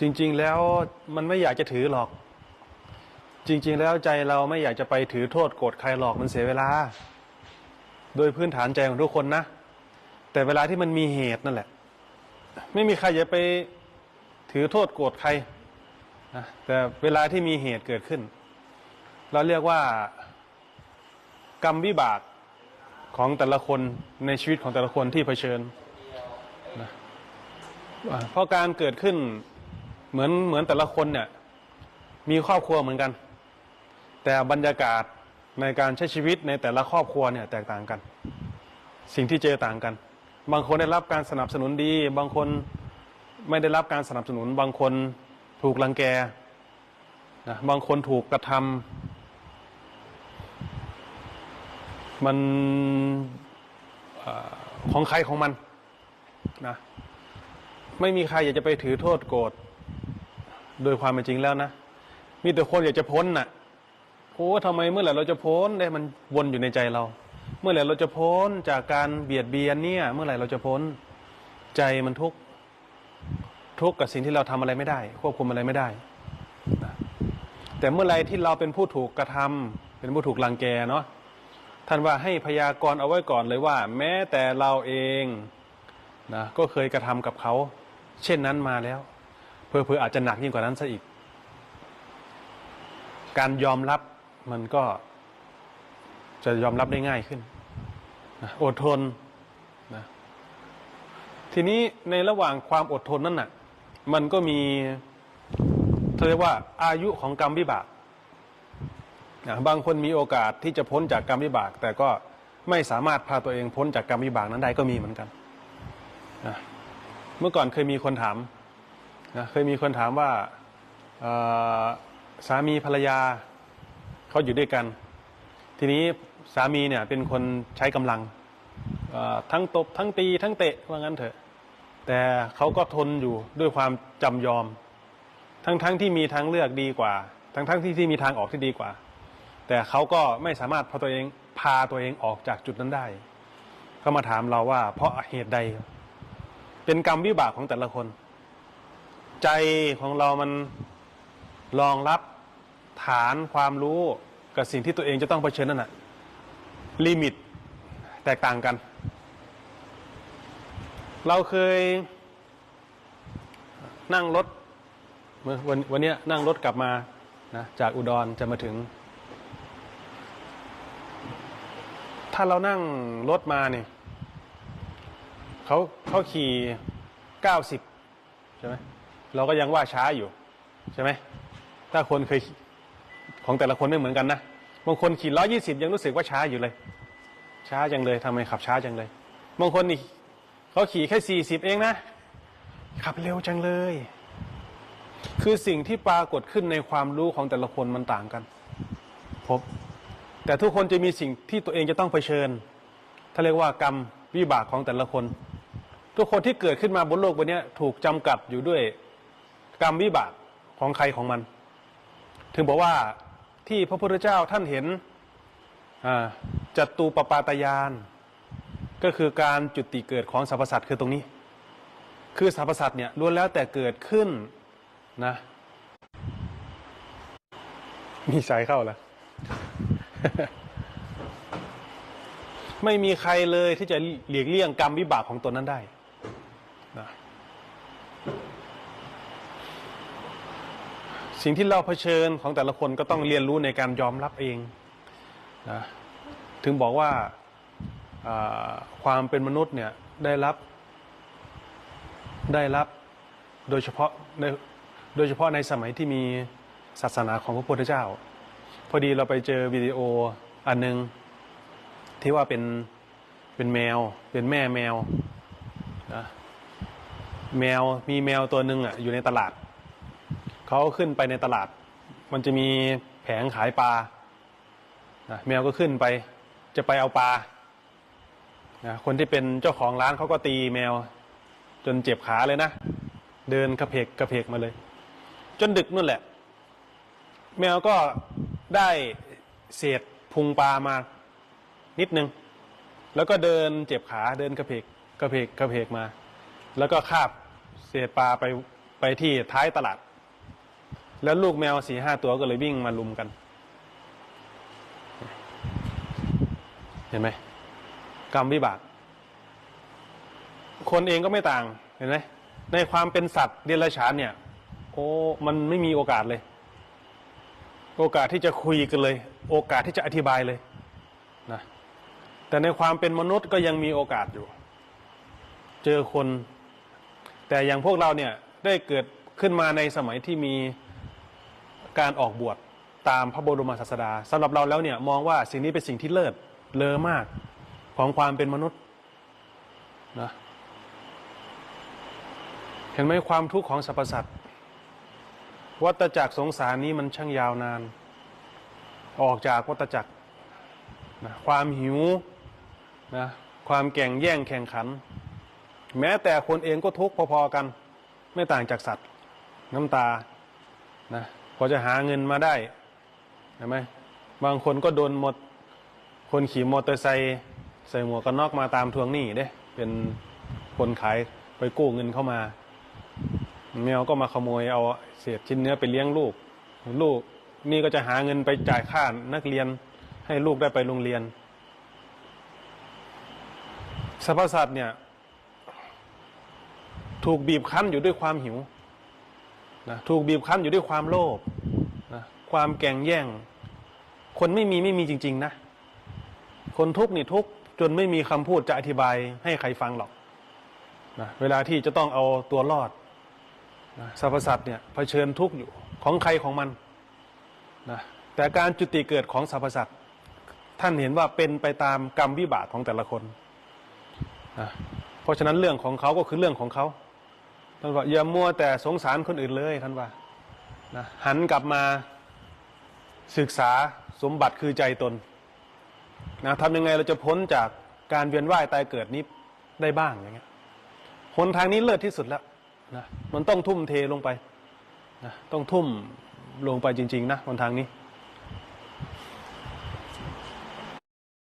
จริง ๆ แล้วมันไม่อยากจะถือหรอก จริง ๆ แล้วใจเราไม่อยากจะไปถือโทษโกรธใครหรอกมันเสียเวลา โดยพื้นฐานใจของทุกคนนะ แต่เวลาที่มันมีเหตุนั่นแหละ ไม่มีใครจะไปถือโทษโกรธใครนะแต่เวลาที่มีเหตุเกิดขึ้น เราเรียกว่ากรรมวิบากของแต่ละคนในชีวิตของแต่ละคนที่เผชิญนะเพราะการเกิดขึ้น เหมือนเหมือนแต่ละคนเนี่ยมีครอบครัวเหมือนกัน แต่บรรยากาศในการใช้ชีวิตในแต่ละครอบครัวเนี่ยแตกต่างกัน สิ่งที่เจอต่างกัน บางคนได้รับการสนับสนุนดี บางคนไม่ได้รับการสนับสนุน บางคนถูกลังแกนะบางคนถูกกระทำมันอของใครของมันนะไม่มีใครอยากจะไปถือโทษโกรธ โดยความเป็นจริงแล้วนะ มีแต่คนอยากจะพ้นน่ะโอ้ทำไมเมื่อไหร่เราจะพ้นได้มันวนอยู่ในใจเรา เมื่อไหร่เราจะพ้นจากการเบียดเบียนเนี่ย เมื่อไหร่เราจะพ้นใจมันทุกข์ทุกข์กับสิ่งที่เราทำอะไรไม่ได้ ควบคุมอะไรไม่ได้ แต่เมื่อไหร่ที่เราเป็นผู้ถูกกระทำเป็นผู้ถูกรังแกเนาะท่านว่าให้พยากรณ์เอาไว้ก่อนเลยว่า แม้แต่เราเองนะก็เคยกระทำกับเขา เช่นนั้นมาแล้ว เพอเพอๆอาจจะหนักยิ่งกว่านั้นซะอีก การยอมรับมันก็จะยอมรับได้ง่ายขึ้นนะอดทนนะทีนี้ในระหว่างความอดทนนั่นน่ะ มันก็มีเรียกว่าอายุของกรรมวิบากนะบางคนมีโอกาสที่จะพ้นจากกรรมวิบาก แต่ก็ไม่สามารถพาตัวเองพ้นจากกรรมวิบากนั้นได้ก็มีเหมือนกันนะเมื่อก่อนเคยมีคนถาม นะเคยมีคนถามว่าสามีภรรยาเขาอยู่ด้วยกัน ทีนี้สามีเนี่ยเป็นคนใช้กำลังทั้งตบทั้งตีทั้งเตะว่างั้นเถอะ แต่เขาก็ทนอยู่ด้วยความจำยอม ทั้งทั้งที่มีทางเลือกดีกว่า ทั้งทั้งที่ที่มีทางออกที่ดีกว่า แต่เขาก็ไม่สามารถพาตัวเองพาตัวเองออกจากจุดนั้นได้เขามาถามเราว่า เพราะเหตุใด เป็นกรรมวิบากของแต่ละคน ใจของเรามันรองรับฐานความรู้กับสิ่งที่ตัวเองจะต้องเผชิญนั่นแหะลิมิตแตกต่างกัน เราเคยนั่งรถเมื่อวันวันนี้นั่งรถกลับมานะจากอุดรจะมาถึง ถ้าเรานั่งรถมาเนี่ยเขาเขาขี่เก้าสิบใช่ไหม เราก็ยังว่าช้าอยู่ ใช่ไหมถ้าคนเคยของแต่ละคนไม่เหมือนกันนะบางคนขี่ร้อยี่สิบยังรู้สึกว่าช้าอยู่เลย ช้าจังเลยทำไมขับช้าจังเลยบางคนนี่เขาขี่แค่สี่สิบเองนะ ขับเร็วจังเลย คือสิ่งที่ปรากฏขึ้นในความรู้ของแต่ละคนมันต่างกัน พบ แต่ทุกคนจะมีสิ่งที่ตัวเองจะต้องเผชิญถ้าเรียกว่ากรรมวิบากของแต่ละคน ทุกคนที่เกิดขึ้นมาบนโลกใบนี้ถูกจำกัดอยู่ด้วย กรรมวิบากของใครของมัน ถึงบอกว่าที่พระพุทธเจ้าท่านเห็นจัตูปปาตยาน ก็คือการจุติเกิดของสรรพสัตว์คือตรงนี้ คือสรรพสัตว์เนี่ยล้วนแล้วแต่เกิดขึ้นนะมีสายเข้าแล้วไม่มีใครเลยที่จะหลีกเลี่ยงกรรมวิบากของตนนั้นได้นะ สิ่งที่เราเผชิญของแต่ละคนก็ต้องเรียนรู้ในการยอมรับเองนะถึงบอกว่าความเป็นมนุษย์เนี่ยได้รับได้รับโดยเฉพาะโดยเฉพาะในสมัยที่มีศาสนาของพระพุทธเจ้า พอดีเราไปเจอวิดีโออันหนึง ที่ว่าเป็นเป็นแมว เป็นแม่แมวนะแมวมีแมวตัวหนึ่งอะอยู่ในตลาด เขาขึ้นไปในตลาด มันจะมีแผงขายปลานะแมวก็ขึ้นไปจะไปเอาปลานะคนที่เป็นเจ้าของร้านเขาก็ตีแมว จนเจ็บขาเลยนะ เดินกระเพกกระเพกมาเลย จนดึกนั่นแหละ แมวก็ได้เศษพุงปลามานิดนึง แล้วก็เดินเจ็บขาเดินกระเพกกระเพกกระเพกมา แล้วก็คาบเศษปลาไปไปไปที่ท้ายตลาด แล้วลูกแมวสี่ห้าตัวก็เลยวิ่งมาลุมกัน เห็นไหมกรรมวิบาก คนเองก็ไม่ต่างเห็นไหมในความเป็นสัตว์เดรัจฉานเนี่ย โอ้มันไม่มีโอกาสเลย โอกาสที่จะคุยกันเลย โอกาสที่จะอธิบายเลยนะแต่ในความเป็นมนุษย์ก็ยังมีโอกาสอยู่ เจอคน แต่อย่างพวกเราเนี่ยได้เกิดขึ้นมาในสมัยที่มี การออกบวชตามพระบรมศาสดาสำหรับเราแล้วเนี่ยมองว่าสิ่งนี้เป็นสิ่งที่เลิศเลอมากของความเป็นมนุษย์นะเห็นไหมความทุกข์ของสรรพสัตว์วัฏจักรสงสารนี้มันช่างยาวนาน ออกจากวัฏจักรนะความหิวนะความแก่งแย่งแข่งขัน แม้แต่คนเองก็ทุกข์พอๆกัน ไม่ต่างจากสัตว์ น้ำตานะ พอจะหาเงินมาได้เห็นไหมบางคนก็โดนหมด คนขี่มอเตอร์ไซค์ใส่หมวกกันน็อกมาตามทวงหนี้เด้ เป็นคนขายไปกู้เงินเข้ามา แมวก็มาขโมยเอาเศษชิ้นเนื้อไปเลี้ยงลูก ลูกนี่ก็จะหาเงินไปจ่ายค่านักเรียน ให้ลูกได้ไปโรงเรียนสรรพสัตว์เนี่ย ถูกบีบคั้นอยู่ด้วยความหิว นะถูกบีบคั้นอยู่ด้วยความโลภนะความแก่งแย่ง คนไม่มีไม่มีจริง ๆ นะ คนทุกข์นี่ทุกข์จนไม่มีคำพูดจะอธิบายให้ใครฟังหรอกนะเวลาที่จะต้องเอาตัวรอดนะสรรพสัตว์เนี่ยเผชิญทุกข์อยู่ของใครของมันนะแต่การจุติเกิดของสรรพสัตว์ท่านเห็นว่าเป็นไปตามกรรมวิบากของแต่ละคนนะเพราะฉะนั้นเรื่องของเขาก็คือเรื่องของเขา ท่านว่าอย่ามัวแต่สงสารคนอื่นเลยท่านว่านะหันกลับมาศึกษาสมบัติคือใจตนนะทำยังไงเราจะพ้นจากการเวียนว่ายตายเกิดนี้ได้บ้างอย่างเงี้ยหนทางนี้เลิศที่สุดแล้วนะมันต้องทุ่มเทลงไปนะต้องทุ่มลงไปจริง ๆ นะหนทางนี้